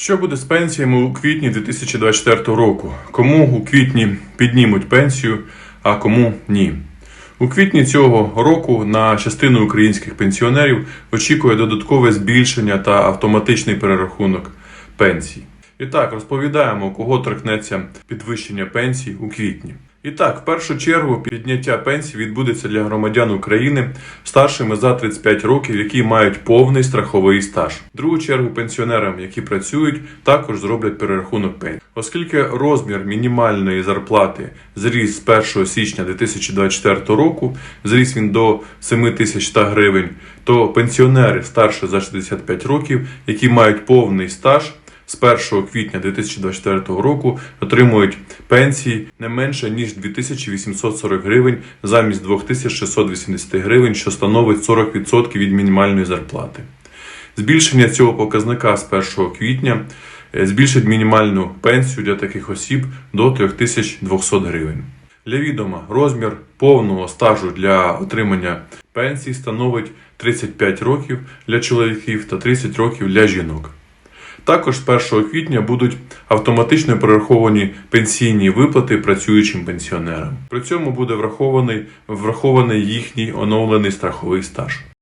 Що буде з пенсіями у квітні 2024 року? Кому у квітні піднімуть пенсію, а кому ні? У квітні цього року на частину українських пенсіонерів очікує додаткове збільшення та автоматичний перерахунок пенсій. І так, розповідаємо, кого торкнеться підвищення пенсій у квітні. І так, в першу чергу підняття пенсій відбудеться для громадян України старшими за 35 років, які мають повний страховий стаж. В другу чергу пенсіонерам, які працюють, також зроблять перерахунок пенсій. Оскільки розмір мінімальної зарплати зріс з 1 січня 2024 року, зріс він до 7100 гривень, то пенсіонери старше за 65 років, які мають повний стаж, з 1 квітня 2024 року отримують пенсії не менше ніж 2840 гривень замість 2680 гривень, що становить 40% від мінімальної зарплати. Збільшення цього показника з 1 квітня е, збільшить мінімальну пенсію для таких осіб до 3200 гривень. Для відома, розмір повного стажу для отримання пенсії становить 35 років для чоловіків та 30 років для жінок. Також з 1 квітня будуть автоматично перераховані пенсійні виплати працюючим пенсіонерам. При цьому буде врахований, врахований їхній оновлений страховий стаж.